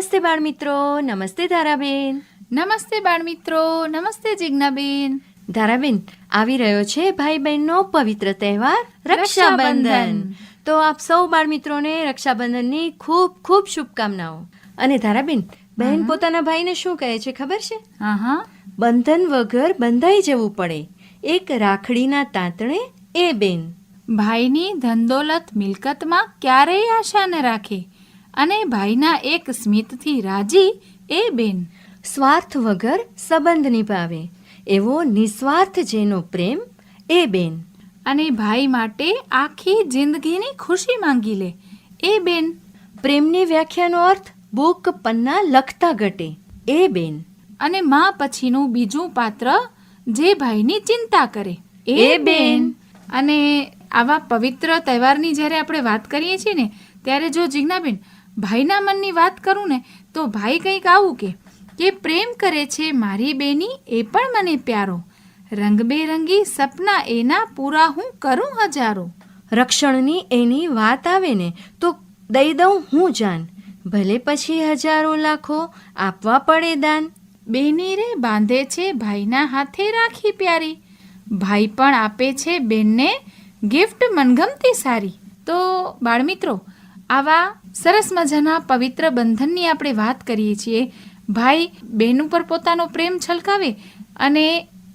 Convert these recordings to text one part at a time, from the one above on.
નમસ્તે બાળમિત્રો નમસ્તે ધારાબેન. નમસ્તે બાળમિત્રો નમસ્તે જિજ્ઞાબેન. ધારાબેન આવી રહ્યો છે ભાઈ બહેનનો પવિત્ર તહેવાર રક્ષાબંધન. તો આપ સૌ બાળમિત્રોને રક્ષાબંધનની ખૂબ ખૂબ શુભકામનાઓ. અને ધારાબેન બહેન પોતાના ભાઈને શું કહે છે ખબર છે? હા હા. બંધન વગર બંધાઈ જવું પડે. એક રાખડીના તાંતણે એ બેન. ભાઈની ધનદોલત મિલકતમાં ક્યારેય આશા ન રાખે. અને ભાઈના એક સ્મિતથી રાજી એ બેન. સ્વાર્થ વગર સંબંધ નિભાવે એવો નિસ્વાર્થ જેનો પ્રેમ એ બેન. અને ભાઈ માટે આખી જિંદગીની ખુશી માંગી લે એ બેન. પ્રેમની વ્યાખ્યાનો અર્થ બુક પન્ના લખતા ઘટે એ બેન. અને માં પછીનું બીજું પાત્ર જે ભાઈની ચિંતા કરે એ બેન. અને આવા પવિત્ર તહેવારની જ્યારે આપણે વાત કરીએ છીએ ને ત્યારે જો જિજ્ઞાબેન ભાઈના મનની વાત કરું ને તો ભાઈ કંઈક આવું કે કે પ્રેમ કરે છે મારી બેની એ પણ મને પ્યારો. રંગબેરંગી સપના એના પૂરા હું કરું હજારો. રક્ષણની એની વાત આવે ને તો દઈ દઉં હું જાન. ભલે પછી હજારો લાખો આપવા પડે દાન. બેની રે બાંધે છે ભાઈના હાથે રાખી પ્યારી. ભાઈ પણ આપે છે બેનને ગિફ્ટ મનગમતી સારી. તો બાળમિત્રો આવા સરસ મજાના પવિત્ર બંધનની આપણે વાત કરીએ છીએ. ભાઈ બેન ઉપર પોતાનો પ્રેમ છલકાવે અને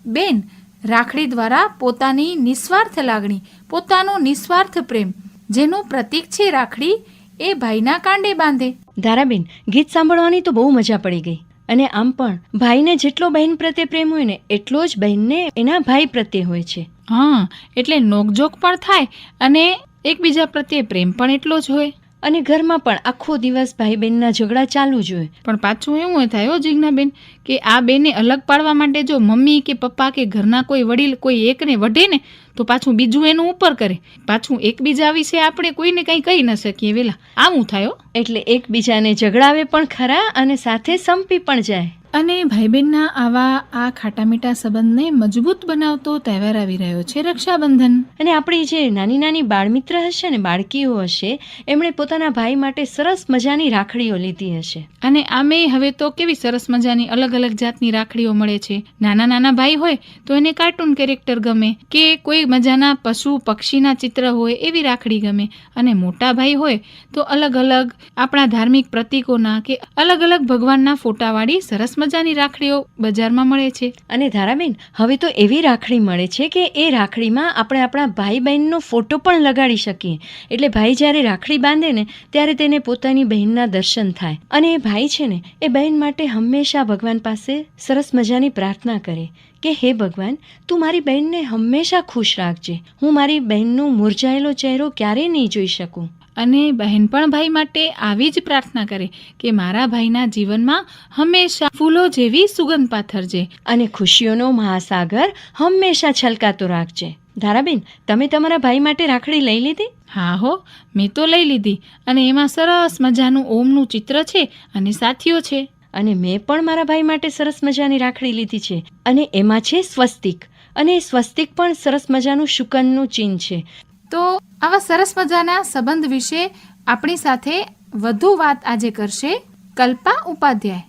બેન રાખડી દ્વારા પોતાની નિસ્વાર્થ લાગણી પોતાનો નિસ્વાર્થ પ્રેમ જેનું પ્રતીક છે રાખડી એ ભાઈના કાંડે બાંધે. ધારાબેન ગીત સાંભળવાની તો બહુ મજા પડી ગઈ. અને આમ પણ ભાઈને જેટલો બહેન પ્રત્યે પ્રેમ હોય ને એટલો જ બહેનને એના ભાઈ પ્રત્યે હોય છે. હા એટલે નોકઝોક પણ થાય અને એકબીજા પ્રત્યે પ્રેમ પણ એટલો જ હોય. અને ઘરમાં પણ આખો દિવસ ભાઈ બહેનના ઝઘડા ચાલુ જ હોય. પણ પાછું એવું થાય હો જિજ્ઞાબેન કે આ બેને અલગ પાડવા માટે જો મમ્મી કે પપ્પા કે ઘરના કોઈ વડીલ કોઈ એકને વઢે ને તો પાછું બીજું એનું ઉપર કરે. પાછું એકબીજા વિશે આપણે કોઈને કંઈ કહી ન શકીએ વેલા. આવું થાય એટલે એકબીજાને ઝઘડાવે પણ ખરા અને સાથે સંપી પણ જાય. અને ભાઈ બહેનના આવા આ ખાટા મીઠા સંબંધને મજબૂત બનાવતો તહેવાર આવી રહ્યો છે રક્ષાબંધન. અને આપણી જે નાની નાની બાળમિત્ર હશે ને બાળકીઓ હશે એમણે પોતાના ભાઈ માટે સરસ મજાની રાખડીઓ લીધી હશે. અને આમે હવે તો કેવી સરસ મજાની અલગ અલગ જાતની રાખડીઓ મળે છે. નાના નાના ભાઈ હોય તો એને કાર્ટૂન કેરેક્ટર ગમે કે કોઈ મજાના પશુ પક્ષીના ચિત્ર હોય એવી રાખડી ગમે. અને મોટા ભાઈ હોય તો અલગ અલગ આપણા ધાર્મિક પ્રતીકોના કે અલગ અલગ ભગવાનના ફોટાવાળી સરસ મજાની રાખડીઓ બજારમાં મળે છે. અને ધારાબેન, હવે તો એવી રાખડી મળે છે કે એ રાખડીમાં આપણે આપણા ભાઈ બહેનનો ફોટો પણ લગાડી શકીએ. એટલે ભાઈ જ્યારે રાખડી બાંધે ને, ત્યારે તેને પોતાની બહેનના દર્શન થાય. અને એ ભાઈ છે ને, એ બહેન માટે હંમેશા ભગવાન પાસે સરસ મજાની પ્રાર્થના કરે કે, હે ભગવાન, તું મારી બહેનને હંમેશા ખુશ રાખજે. હું મારી બહેનનો મુરઝાયેલો ચહેરો ક્યારેય નહીં જોઈ શકું. અને બહેન પણ ભાઈ માટે આવી જ પ્રાર્થના કરે કે મારા ભાઈના જીવનમાં હંમેશા ફૂલો જેવી સુગંધ પાથરજે અને ખુશીઓનો મહાસાગર હંમેશા છલકાતો રાખજે. ધારાબેન તમે તમારા ભાઈ માટે રાખડી લઈ લીધી? હા હો મેં તો લઈ લીધી અને એમાં સરસ મજાનું ઓમનું ચિત્ર છે અને સાથીઓ છે. અને મેં પણ મારા ભાઈ માટે સરસ મજાની રાખડી લીધી છે અને એમાં છે સ્વસ્તિક. અને સ્વસ્તિક પણ સરસ મજાનું શુકનનું ચિહ્ન છે. તો આવા સરસ મજાના સંબંધ વિશે આપણી સાથે વધુ વાત આજે કરશે કલ્પા ઉપાધ્યાય.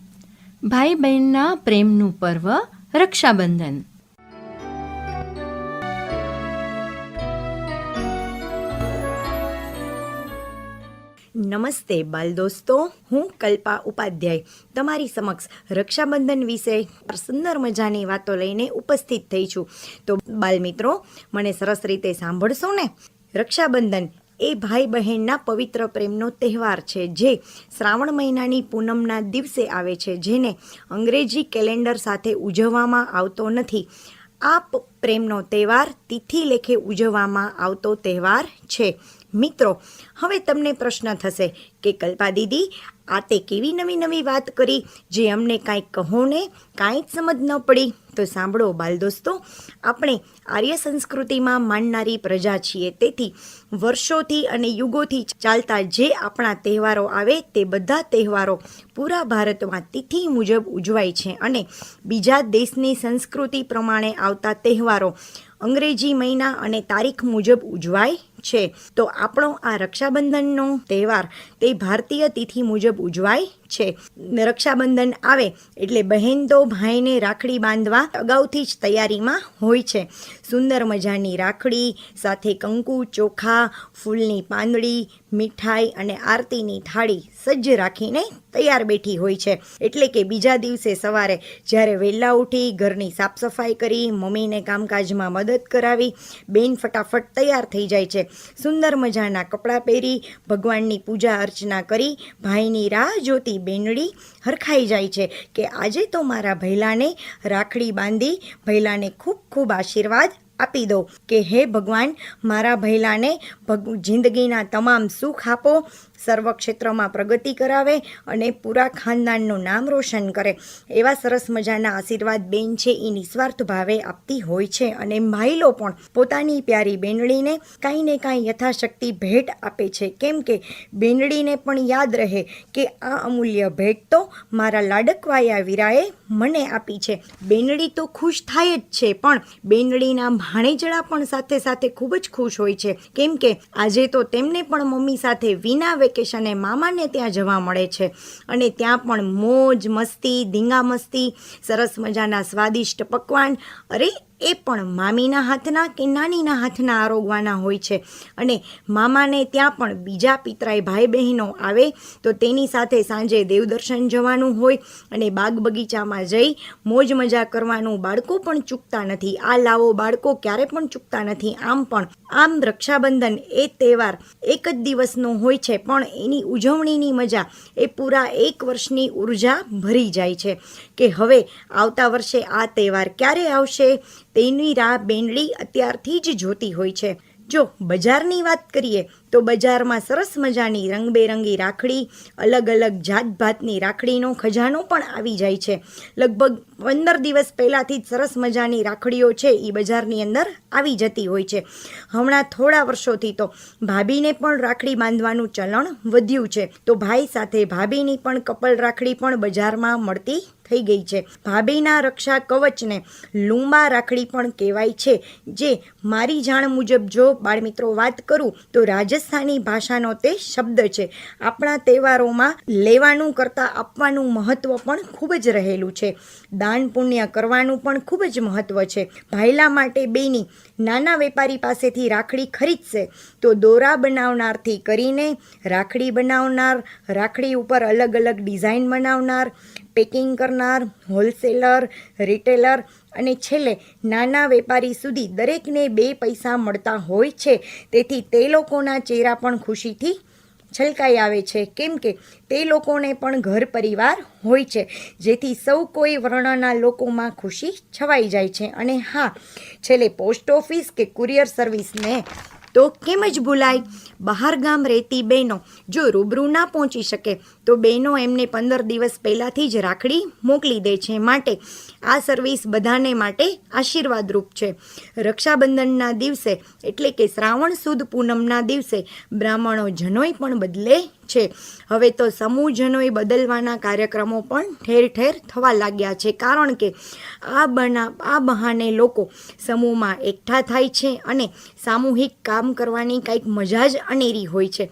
ભાઈ બહેનના પ્રેમનું પર્વ રક્ષાબંધન. નમસ્તે બાલ દોસ્તો હું કલ્પા ઉપાધ્યાય. તમારી સમક્ષ રક્ષાબંધન વિશે સુંદર મજાની વાતો લઈને ઉપસ્થિત થઈ છું. તો બાલ મિત્રો મને સરસ રીતે સાંભળશો ને? રક્ષાબંધન એ ભાઈ બહેનના પવિત્ર પ્રેમનો તહેવાર છે, જે શ્રાવણ મહિનાની પૂનમના દિવસે આવે છે, જેને અંગ્રેજી કેલેન્ડર સાથે ઉજવવામાં આવતો નથી. આ પ્રેમનો તહેવાર તિથિ લેખે ઉજવવામાં આવતો તહેવાર છે. મિત્રો, હવે તમને પ્રશ્ન થશે કે કલ્પા દીદી આ તે કેવી નવી નવી વાત કરી જે અમને કાંઈ કહો ને કાંઈ જ સમજ ન પડી. તો સાંભળો બાલ દોસ્તો આપણે આર્ય સંસ્કૃતિમાં માનનારી પ્રજા છીએ. તેથી વર્ષોથી અને યુગોથી ચાલતા જે આપણા તહેવારો આવે તે બધા તહેવારો પૂરા ભારતમાં તિથિ મુજબ ઉજવાય છે અને બીજા દેશની સંસ્કૃતિ પ્રમાણે આવતા તહેવારો અંગ્રેજી મહિના અને તારીખ મુજબ ઉજવાય છે. તો આપણો આ રક્ષાબંધનનો તહેવાર તે ભારતીય તિથિ મુજબ ઉજવાય છે. રક્ષાબંધન આવે એટલે બહેન તો ભાઈને રાખડી બાંધવા અગાઉથી જ તૈયારીમાં હોય છે. સુંદર મજાની રાખડી, સાથે કંકુ, ચોખા, ફૂલની પાંદડી, મીઠાઈ અને આરતીની થાળી સજ્જ રાખીને તૈયાર બેઠી હોય છે. એટલે કે બીજા દિવસે સવારે જ્યારે વહેલા ઉઠી ઘરની સાફ સફાઈ કરી, મમ્મીને કામકાજમાં મદદ કરાવી, બેન ફટાફટ તૈયાર થઈ જાય છે. સુંદર મજાના કપડાં પહેરી ભગવાનની પૂજા અર્ચના કરી ભાઈની રાહ જોતી બેનડી હરખાઈ જાય છે કે આજે તો મારા ભૈલાને રાખડી બાંધી ભૈલાને ખૂબ ખૂબ આશીર્વાદ આપી દો કે હે ભગવાન, મારા ભૈલાને ભગ, જિંદગીના તમામ સુખ આપો, સર્વ ક્ષેત્રમાં પ્રગતિ કરાવે અને પૂરા ખાનદાનનું નામ રોશન કરે. એવા સરસ મજાના આશીર્વાદ બેન છે, એ નિસ્વાર્થ ભાવે આપતી હોય છે અને માઇલો પણ પોતાની પ્યારી બેનડીને કાંઈ ને કાંઈ યથાશક્તિ ભેટ આપે છે. કેમ કે બેનડીને પણ યાદ રહે કે આ અમૂલ્ય ભેટ તો મારા લાડકવાયા વીરાએ મને આપી છે. બેનડી તો ખુશ થાય જ છે, પણ બેનડીના ભાણેજડા પણ સાથે સાથે ખૂબ જ ખુશ હોય છે. કેમ કે આજે તો તેમને પણ મમ્મી સાથે વિના વેકેશને મામાને ત્યાં જવા મળે છે. અને ત્યાં પણ મોજ મસ્તી, ધીંગા મસ્તી, સરસ મજાના સ્વાદિષ્ટ પકવાન. અરે એ પણ મામીના હાથના કે નાનીના હાથના આરોગવાના હોય છે. અને મામાને ત્યાં પણ બીજા પિતરાય ભાઈ બહેનો આવે તો તેની સાથે સાંજે દેવદર્શન જવાનું હોય અને બાગ બગીચામાં જઈ મોજ મજા કરવાનું. બાળકો પણ ચૂકતા નથી. આ લાવો બાળકો ક્યારે પણ ચૂકતા નથી. આમ પણ આમ રક્ષાબંધન એ તહેવાર એક જ દિવસનો હોય છે, પણ એની ઉજવણીની મજા એ પૂરા એક વર્ષની ઊર્જા ભરી જાય છે કે હવે આવતા વર્ષે આ તહેવાર ક્યારે આવશે? તેની રાહ બેનડી અત્યારથી જ જોતી હોય છે. જો બજારની વાત કરીએ, તો બજારમાં સરસ મજાની રંગબેરંગી રાખડી અલગ અલગ જાતભાતની રાખડીનો ખજાનો પણ આવી જાય છે. લગભગ પંદર દિવસ પહેલાંથી જ સરસ મજાની રાખડીઓ છે એ બજારની અંદર આવી જતી હોય છે. હમણાં થોડા વર્ષોથી તો ભાભીને પણ રાખડી બાંધવાનું ચલણ વધ્યું છે. તો ભાઈ સાથે ભાભીની પણ કપલ રાખડી પણ બજારમાં મળતી થઈ ગઈ છે. ભાભીના રક્ષા કવચને લુંબા રાખડી પણ કહેવાય છે. જે મારી જાણ મુજબ જો બાળમિત્રો વાત કરું તો રાજસ્થાની ભાષાનો તે શબ્દ છે. આપણા તહેવારોમાં લેવાનું કરતાં આપવાનું મહત્ત્વ પણ ખૂબ જ રહેલું છે. દાન પુણ્ય કરવાનું પણ ખૂબ જ મહત્ત્વ છે. ભાઈલા માટે બેની નાના વેપારી પાસેથી રાખડી ખરીદશે તો દોરા બનાવનારથી કરીને રાખડી બનાવનાર, રાખડી ઉપર અલગ અલગ ડિઝાઇન બનાવનાર પેકિંગ કરનાર, હોલસેલર, રિટેલર અને છેલ્લે નાના વેપારી સુધી દરેકને બે પૈસા મળતા હોય છે. તેથી તે લોકોના ચહેરા પણ ખુશીથી છલકાઈ આવે છે. કેમ કે તે લોકોને પણ ઘર પરિવાર હોય છે. જેથી સૌ કોઈ વર્ણના લોકોમાં ખુશી છવાઈ જાય છે. અને હા, છેલ્લે પોસ્ટ ઓફિસ કે કુરિયર સર્વિસને તો કેમ જ ભૂલાય? બહાર ગામ રહેતી બહેનો જો રૂબરૂ ના પહોંચી શકે, તો બહેનો એમને પંદર દિવસ પહેલાંથી જ રાખડી મોકલી દે છે માટે. આ સર્વિસ બધાને માટે આશીર્વાદરૂપ છે. રક્ષાબંધનના દિવસે એટલે કે શ્રાવણ સુદ પૂનમના દિવસે બ્રાહ્મણો જનોય પણ બદલે છે. હવે તો સમૂહજનોએ બદલવાના કાર્યક્રમો પણ ઠેર ઠેર થવા લાગ્યા છે. કારણ કે આ બના, આ બહાને લોકો સમૂહમાં એકઠા થાય છે અને સામૂહિક કામ કરવાની કંઈક મજા જ અનેરી હોય છે.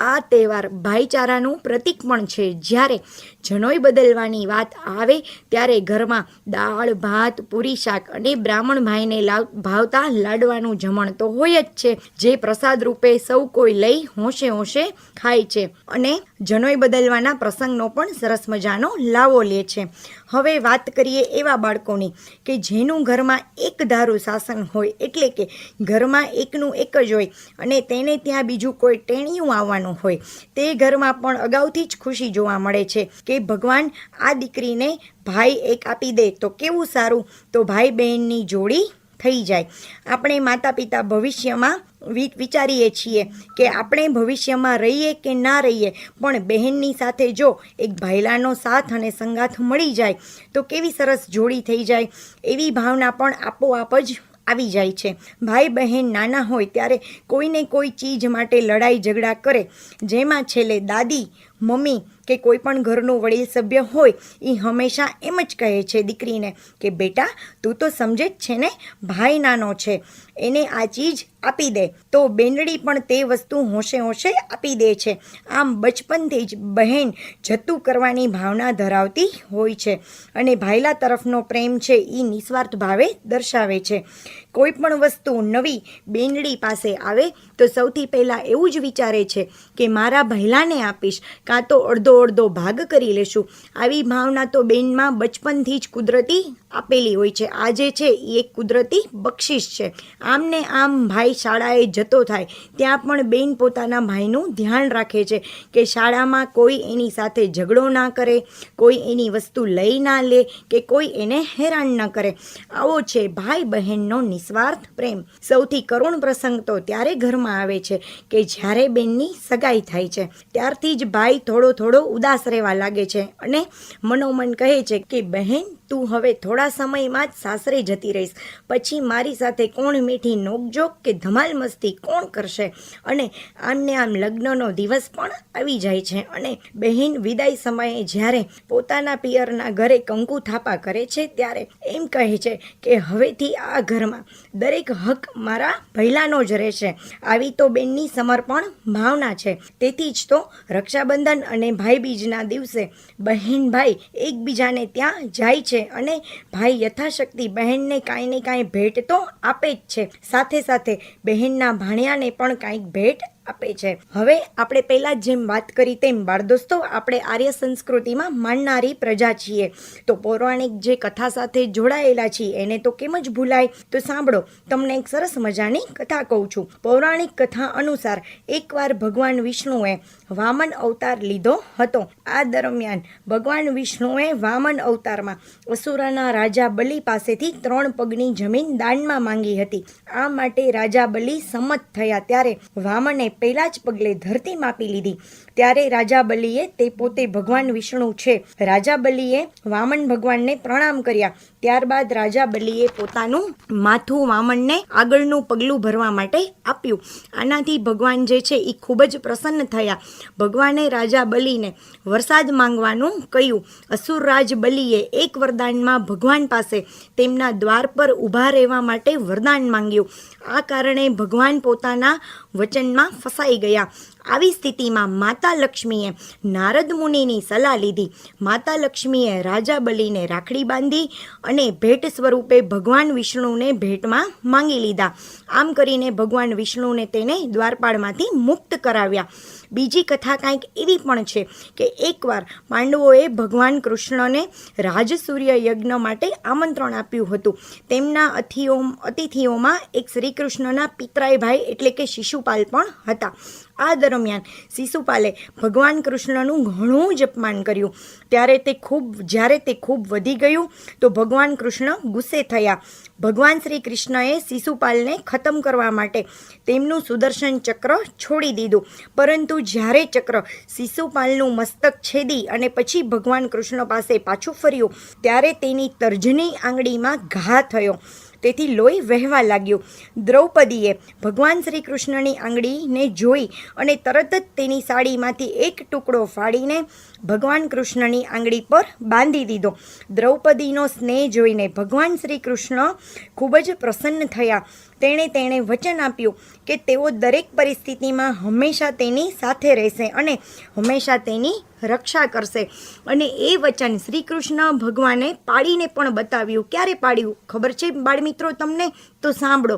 આ તહેવાર ભાઈચારાનું પ્રતીક પણ છે. જ્યારે જનોઈ બદલવાની વાત આવે, ત્યારે ઘરમાં દાળ, ભાત, પૂરી શાક અને બ્રાહ્મણ ભાઈને ભાવતા લાડવાનું જમણ તો હોય જ છે, જે પ્રસાદ રૂપે સૌ કોઈ લઈ હોંશે હોંશે ખાય છે અને જનોઈ બદલવાના પ્રસંગનો પણ સરસ મજાનો લાવો લે છે. હવે વાત કરીએ એવા બાળકોની કે જેનું ઘરમાં એક ધારું શાસન હોય એટલે કે ઘરમાં એકનું એક જ હોય અને તેને ત્યાં બીજું કોઈ ટેણિયું આવવાનું હોય, તે ઘરમાં પણ અગાઉથી જ ખુશી જોવા મળે છે કે ભગવાન આ દીકરીને ભાઈ એક આપી દે તો કેવું સારું? તો ભાઈ બહેનની જોડી થઈ જાય. આપણે માતા પિતા ભવિષ્યમાં વિચારીએ છીએ કે આપણે ભવિષ્યમાં રહીએ કે ના રહીએ? પણ બહેનની સાથે જો એક ભાઈલાનો સાથ અને સંગાથ મળી જાય, તો કેવી સરસ જોડી થઈ જાય? એવી ભાવના પણ આપોઆપ જ આવી જાય છે. ભાઈ બહેન નાના હોય ત્યારે કોઈને કોઈ ચીજ માટે લડાઈ ઝઘડા કરે. જેમાં છેલ્લે દાદી, મમ્મી કે કોઈ પણ ઘરનું વડીલ સભ્ય હોય એ હંમેશા એમ જ કહે છે દીકરીને કે, બેટા, તું તો સમજે જ છે ને, ભાઈ નાનો છે, એને આ ચીજ આપી દે. તો બેનડી પણ તે વસ્તુ હોંશે હોંશે આપી દે છે. આમ બચપનથી જ બહેન જતું કરવાની ભાવના ધરાવતી હોય છે અને ભાઈલા તરફનો પ્રેમ છે એ નિસ્વાર્થ ભાવે દર્શાવે છે. કોઈ પણ વસ્તુ નવી બેનડી પાસે આવે તો સૌથી પહેલાં એવું જ વિચારે છે કે, મારા ભૈલાને આપીશ, કાં તો અડધો અડધો ભાગ કરી લેશું. આવી ભાવના તો બેનમાં બચપનથી જ કુદરતી આપેલી હોય છે. આ જે છે એ એક કુદરતી બક્ષિસ છે. આમને આમ ભાઈ શાળાએ જતો થાય, ત્યાં પણ બેન પોતાના ભાઈનું ધ્યાન રાખે છે કે શાળામાં કોઈ એની સાથે ઝઘડો ના કરે, કોઈ એની વસ્તુ લઈ ના લે, કે કોઈ એને હેરાન ન કરે. આવો છે ભાઈ બહેનનો નિસ્વાર્થ પ્રેમ. સૌથી કરુણ પ્રસંગ તો ત્યારે ઘરમાં આવે છે કે જ્યારે બેનની સગાઈ થાય છે. ત્યારથી જ ભાઈ થોડો થોડો ઉદાસ રહેવા લાગે છે અને મનોમન કહે છે કે, બહેન તું હવે થોડા સમયમાં જ સાસરે જતી રહીશ. પછી મારી સાથે કોણ મીઠી નોકજોક કે ધમાલ મસ્તી કોણ કરશે? અને આમને આમ લગ્નનો દિવસ પણ આવી જાય છે. અને બહેન વિદાય સમયે જ્યારે પોતાના પિયરના ઘરે કંકુ થાપા કરે છે, ત્યારે એમ કહે છે કે હવેથી આ ઘરમાં દરેક હક મારા ભૈલાનો જ રહેશે. આવી તો બેનની સમર્પણ ભાવના છે. તેથી જ તો રક્ષાબંધન અને ભાઈબીજના દિવસે બહેન ભાઈ એકબીજાને ત્યાં જાય છે. અને ભાઈ યથાશક્તિ બહેનને કાંઈ ને કાંઈ ભેટ તો આપે જ છે. સાથે સાથે બહેનના ભાણિયાને પણ કાંઈક ભેટ આપે છે. હવે આપણે પહેલાં જેમ વાત કરી તેમ બાળદોસ્તો, આપણે આર્ય સંસ્કૃતિમાં માનનારી પ્રજા છીએ. તો પૌરાણિક જે કથા સાથે જોડાયેલા છીએ, એને તો કેમ જ ભૂલાય? તો સાંભળો, તમને એક સરસ મજાની કથા કહું છું. પૌરાણિક કથા અનુસાર એકવાર ભગવાન વિષ્ણુએ વામન અવતાર લીધો હતો. આ દરમિયાન ભગવાન વિષ્ણુએ વામન અવતારમાં અસુરાના રાજા બલિ પાસેથી ત્રણ પગની જમીન દાનમાં માંગી હતી. આ માટે રાજા બલિ સંમત થયા ત્યારે વામને પહેલા જ પગલે ધરતી માપી લીધી. ત્યારે રાજા બલિએ તે પોતે ભગવાન વિષ્ણુ છે. રાજા બલિએ વામન ભગવાનને પ્રણામ કર્યા. ત્યારબાદ રાજા બલિએ પોતાનું માથું વામનને આગળનું પગલું ભરવા માટે આપ્યું. આનાથી ભગવાન જે છે એ ખૂબ જ પ્રસન્ન થયા. ભગવાને રાજા બલિને વરસાદ માંગવાનું કહ્યું. અસુરરાજ બલિએ એક વરદાનમાં ભગવાન પાસે તેમના દ્વાર પર ઊભા રહેવા માટે વરદાન માંગ્યું. આ કારણે ભગવાન પોતાના વચનમાં ફસાઈ ગયા. આવી સ્થિતિમાં માતા લક્ષ્મીએ નારદ મુનિની સલાહ લીધી. માતા લક્ષ્મીએ રાજા બલીને રાખડી બાંધી અને ભેટ સ્વરૂપે ભગવાન વિષ્ણુને ભેટમાં માંગી લીધા. આમ કરીને ભગવાન વિષ્ણુને તેને દ્વારપાળમાંથી મુક્ત કરાવ્યા. બીજી કથા કાંઈક એવી પણ છે કે એકવાર પાંડવોએ ભગવાન કૃષ્ણને રાજસૂર્ય યજ્ઞ માટે આમંત્રણ આપ્યું હતું. તેમના અતિથિઓ અતિથિઓમાં એક શ્રી કૃષ્ણના પિતરાય ભાઈ એટલે કે શિશુપાલ પણ હતા. આ દરમિયાન શિશુપાલે ભગવાન કૃષ્ણનું ઘણું જ અપમાન કર્યું. ત્યારે તે ખૂબ, જ્યારે તે ખૂબ વધી ગયું, તો ભગવાન કૃષ્ણ ગુસ્સે થયા. ભગવાન શ્રી કૃષ્ણએ શિશુપાલને ખતમ કરવા માટે તેમનું સુદર્શન ચક્ર છોડી દીધું. પરંતુ જ્યારે ચક્ર શિશુપાલનું મસ્તક છેદી અને પછી ભગવાન કૃષ્ણ પાસે પાછું ફર્યું, ત્યારે તેની તર્જની આંગળીમાં ઘા થયો. તેથી લોહી વહેવા લાગ્યું. દ્રૌપદીએ ભગવાન શ્રી કૃષ્ણની આંગળીને જોઈ અને તરત જ તેની સાડીમાંથી એક ટુકડો ફાડીને ભગવાન કૃષ્ણની આંગળી પર બાંધી દીધો. દ્રૌપદીનો સ્નેહ જોઈને ભગવાન શ્રી કૃષ્ણ ખૂબ જ પ્રસન્ન થયા. તેણે તેણે વચન આપ્યું કે તેઓ દરેક પરિસ્થિતિમાં હંમેશા તેની સાથે રહેશે અને હંમેશા તેની રક્ષા કરશે. અને એ વચન શ્રી કૃષ્ણ ભગવાને પાડીને પણ બતાવ્યું. ક્યારે પાડ્યું ખબર છે બાળમિત્રો તમને? તો સાંભળો.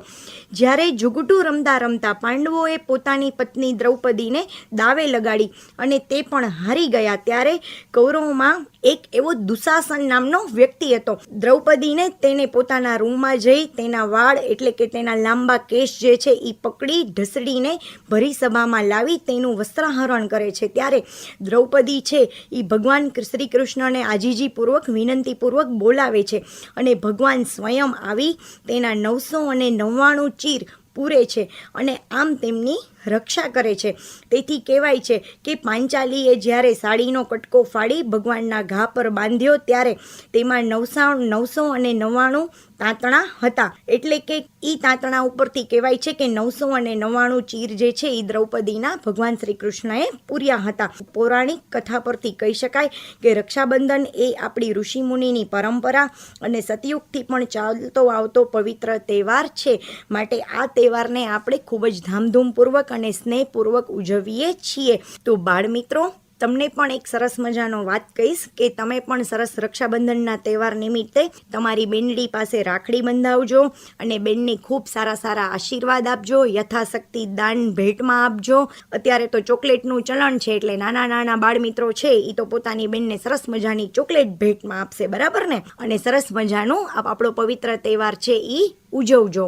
જ્યારે જુગટું રમતા રમતા પાંડવોએ પોતાની પત્ની દ્રૌપદીને દાવે લગાડી અને તે પણ હારી ગયા, ત્યારે કૌરવમાં એક એવો દુશાસન નામનો વ્યક્તિ હતો. દ્રૌપદીને તેને પોતાના રૂમમાં જઈ તેના વાળ એટલે કે તેના લાંબા કેશ જે છે એ પકડી ઢસડીને ભરી સભામાં લાવી તેનું વસ્ત્રહરણ કરે છે. ત્યારે દ્રૌપદી છે એ ભગવાન શ્રી કૃષ્ણને આજીજીપૂર્વક વિનંતીપૂર્વક બોલાવે છે અને ભગવાન સ્વયં આવી તેના નવસો અને નવ્વાણું ચીર પૂરે છે. અને આમ તેમની રક્ષા કરે છે. તેથી કહેવાય છે કે પાંચાલીએ જ્યારે સાડીનો કટકો ફાડી ભગવાનના ઘા પર બાંધ્યો ત્યારે તેમાં નવસા, નવસો અને નવ્વાણું તાંતણા હતા. એટલે કે એ તાંતણા ઉપરથી કહેવાય છે કે નવસો અને નવ્વાણું ચીર જે છે એ દ્રૌપદીના ભગવાન શ્રી કૃષ્ણએ પૂર્યા હતા. પૌરાણિક કથા પરથી કહી શકાય કે રક્ષાબંધન એ આપણી ઋષિમુનિની પરંપરા અને સતયુગથી પણ ચાલતો આવતો પવિત્ર તહેવાર છે. માટે આ તહેવારને આપણે ખૂબ જ ધામધૂમપૂર્વક અને સ્નેહપૂર્વક ઉજવીએ છીએ. તો બાળમિત્રો, તમને પણ એક સરસ મજાનો વાત કહીશ કે તમે પણ સરસ રક્ષાબંધનના તહેવાર નિમિત્તે તમારી બેનડી પાસે રાખડી બંધાવજો અને બેનને ખૂબ સારા સારા આશીર્વાદ આપજો, યથાશક્તિ દાન ભેટમાં આપજો. અત્યારે તો ચોકલેટનું ચલણ છે એટલે નાના નાના બાળમિત્રો છે એ તો પોતાની બેનને સરસ મજાની ચોકલેટ ભેટમાં આપશે, બરાબર ને? અને સરસ મજાનું આપણો પવિત્ર તહેવાર છે એ ઉજવજો.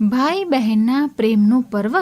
ભાઈ બહેનના પ્રેમનું પર્વ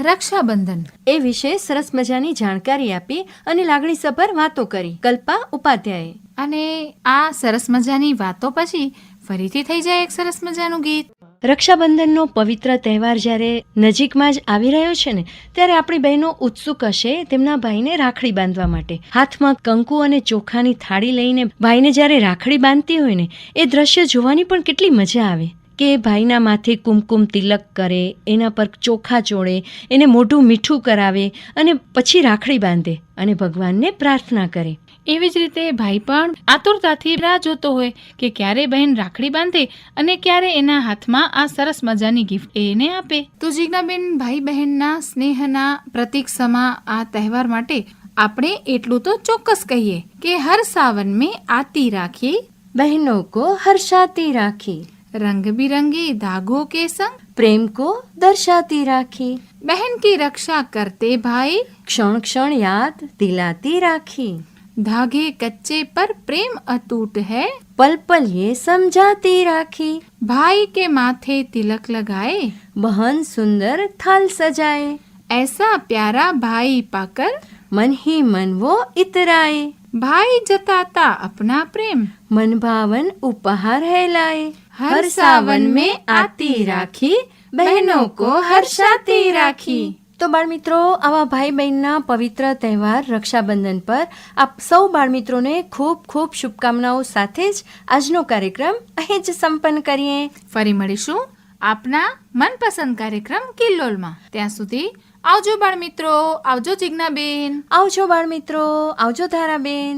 રક્ષાબંધન. એ વિશે સરસ મજાની જાણકારી આપી અને લાગણીસભર વાતો કરી. કલ્પા ઉપાધ્યાયે. અને આ સરસ મજાની વાતો પછી ફરીથી થઈ જાય એક સરસ મજાનું ગીત. રક્ષાબંધનનો પવિત્ર તહેવાર જ્યારે નજીકમાં જ આવી રહ્યો છે ને ત્યારે આપણી બહેનો ઉત્સુક હશે તેમના ભાઈને રાખડી બાંધવા માટે. હાથમાં કંકુ અને ચોખાની થાળી લઈને ભાઈને જ્યારે રાખડી બાંધતી હોય ને એ દ્રશ્ય જોવાની પણ કેટલી મજા આવે. કે ભાઈના માથે કુમકુમ તિલક કરે એના પર ચોખા ચોળે એને મોઢું મીઠું કરાવે અને પછી રાખડી બાંધે અને ભગવાનને પ્રાર્થના કરે. એવી જ રીતે ભાઈ પણ આતુરતાથી રાહ જોતો હોય કે ક્યારે બહેન રાખડી બાંધે અને ક્યારે એના હાથમાં આ સરસ મજાની ગિફ્ટ એને આપે. તો જીજ્ઞાબેન ભાઈ બહેનના સ્નેહના પ્રતીક સમા આ તહેવાર માટે આપણે એટલું તો ચોક્કસ કહીએ કે હર સાવન મેં આતી રાખી. બહેનો કો હર્ષાતી રાખી. रंग बिरंगे धागों के संग प्रेम को दर्शाती राखी। बहन की रक्षा करते भाई क्षण क्षण याद दिलाती राखी। धागे कच्चे पर प्रेम अटूट है। पल पल ये समझाती राखी। भाई के माथे तिलक लगाए। बहन सुंदर थाल सजाए। ऐसा प्यारा भाई पाकर मन ही मन वो इतराए। भाई जताता अपना प्रेम। मन भावन उपहार है लाए। हर सावन में आती राखी बहनों को हर्षाती राखी તો બાળમિત્રો આવા ભાઈ બહેનના પવિત્ર તહેવાર રક્ષાબંધન પર આપ સૌ બાળમિત્રોને ખૂબ ખૂબ શુભકામનાઓ સાથે જ આજનો કાર્યક્રમ અહીં જ સંપન્ન કરીએ ફરી મળીશું આપના મનપસંદ કાર્યક્રમ કિલ્લોલમાં ત્યાં સુધી આવજો બાળ મિત્રો આવજો જિજ્ઞાબેન આવજો બાળમિત્રો આવજો ધારાબેન